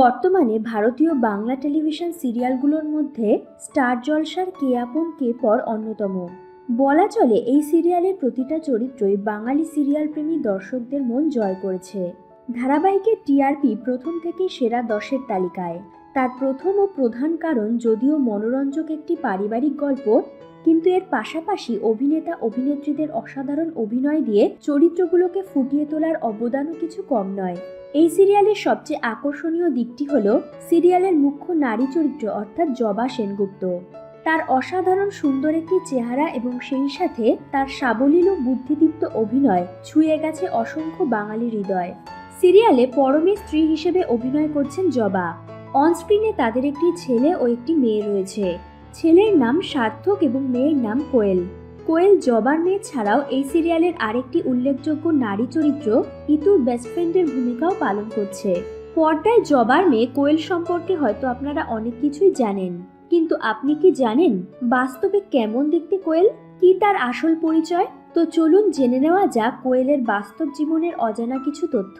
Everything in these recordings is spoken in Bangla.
বর্তমানে ভারতীয় বাংলা টেলিভিশন সিরিয়ালগুলোর মধ্যে স্টার জলসার কে আপন কে পর অন্যতম। বলা চলে, এই সিরিয়ালের প্রতিটা চরিত্রই বাঙালি সিরিয়াল প্রেমী দর্শকদের মন জয় করেছে। ধারাবাহিকের টিআরপি প্রথম থেকেই সেরা দশের তালিকায়। তার প্রথম ও প্রধান কারণ যদিও মনোরঞ্জক একটি পারিবারিক গল্প কিন্তু এর পাশাপাশি অভিনেতা, অভিনেত্রীদের অসাধারণ অভিনয় দিয়ে চরিত্রগুলোকে ফুটিয়ে তোলার অবদানও কিছু কম নয়। এই সিরিয়ালের সবচেয়ে আকর্ষণীয় দিকটি হল সিরিয়ালের মুখ্য নারী চরিত্র অর্থাৎ জবা সেনগুপ্ত। তার অসাধারণ সুন্দর একটি চেহারা এবং সেই সাথে তার সাবলীল ও বুদ্ধিদীপ্ত অভিনয় ছুঁয়ে গেছে অসংখ্য বাঙালি হৃদয়। সিরিয়ালে পরমের স্ত্রী হিসেবে অভিনয় করছেন জবা। অনস্ক্রিনে তাদের একটি ছেলে ও একটি মেয়ে রয়েছে। ছেলের নাম সার্থক এবং মেয়ের নাম কোয়েল। কোয়েল জবার মেয়ে ছাড়াও এই সিরিয়ালের আরেকটি উল্লেখযোগ্য নারী চরিত্র ইতুর বেস্ট ফ্রেন্ডের ভূমিকাও পালন করছে। পর্দায় জবার মেয়ে কোয়েল সম্পর্কে হয়তো আপনারা অনেক কিছুই জানেন। কিন্তু আপনি কি জানেন বাস্তবে কেমন দেখতে কোয়েল? কি তার আসল পরিচয়? তো চলুন জেনে নেওয়া যাক কোয়েলের বাস্তব জীবনের অজানা কিছু তথ্য।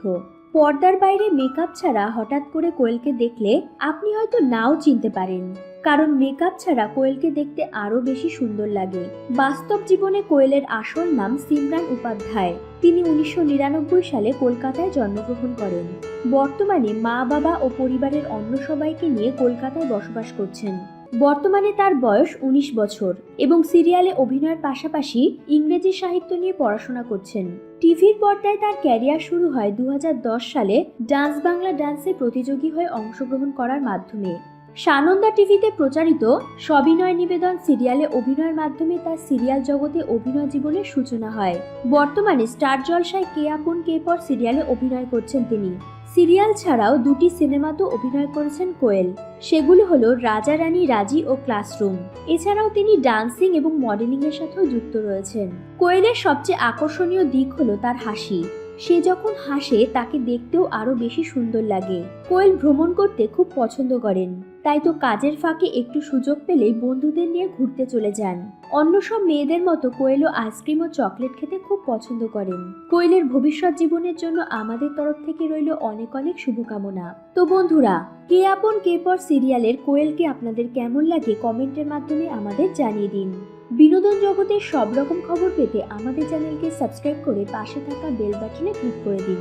পর্দার বাইরে মেকআপ ছাড়া হঠাৎ করে কোয়েলকে দেখলে আপনি হয়তো নাও চিনতে পারেন। কারণ মেকআপ ছাড়া কোয়েলকে দেখতে আরও বেশি সুন্দর লাগে। বাস্তব জীবনে কোয়েলের আসল নাম সিমরান উপাধ্যায়। তিনি উনিশশো নিরানব্বই সালে কলকাতায় জন্মগ্রহণ করেন। বর্তমানে মা বাবা ও পরিবারের অন্য সবাইকে নিয়ে কলকাতায় বসবাস করছেন। বর্তমানে তার বয়স ১৯ বছর এবং সিরিয়ালে অভিনয়ের পাশাপাশি ইংরেজি সাহিত্য নিয়ে পড়াশোনা করছেন। টিভির পর্দায় তার ক্যারিয়ার শুরু হয় দু হাজার দশ সালে ডান্স বাংলা ডান্সে প্রতিযোগী হয়ে অংশগ্রহণ করার মাধ্যমে। সানন্দা টিভিতে প্রচারিত সবিনয় নিবেদন সিরিয়ালে অভিনয়ের মাধ্যমে তার সিরিয়াল জগতে অভিনয় জীবনের সূচনা হয়। বর্তমানে স্টার জলসায় কে আপন কে পর সিরিয়ালে অভিনয় করছেন তিনি। সিরিয়াল ছাড়াও দুটি সিনেমাতেও অভিনয় করেছেন কোয়েল। সেগুলো হলো রাজা রানী রাজি ও ক্লাসরুম। এছাড়াও তিনি ডান্সিং এবং মডেলিং এর সাথেও যুক্ত রয়েছেন। কোয়েলের সবচেয়ে আকর্ষণীয় দিক হলো তার হাসি। সে যখন হাসে, তাকে দেখতেও আরও বেশি সুন্দর লাগে। কোয়েল ভ্রমণ করতে খুব পছন্দ করেন। তাই তো কাজের ফাঁকে একটু সুযোগ পেলেই বন্ধুদের নিয়ে ঘুরতে চলে যান। অন্য সব মেয়েদের মতো কোয়েলও আইসক্রিম ও চকলেট খেতে খুব পছন্দ করেন। কোয়েলের ভবিষ্যৎ জীবনের জন্য আমাদের তরফ থেকে রইল অনেক অনেক শুভকামনা। তো বন্ধুরা, কে আপন কে পর সিরিয়ালের কোয়েলকে আপনাদের কেমন লাগে কমেন্টের মাধ্যমে আমাদের জানিয়ে দিন। বিনোদন জগতের সব রকম খবর পেতে আমাদের চ্যানেলকে সাবস্ক্রাইব করে পাশে থাকা বেল বাটনে ক্লিক করে দিন।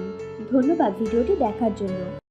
ধন্যবাদ ভিডিওটি দেখার জন্য।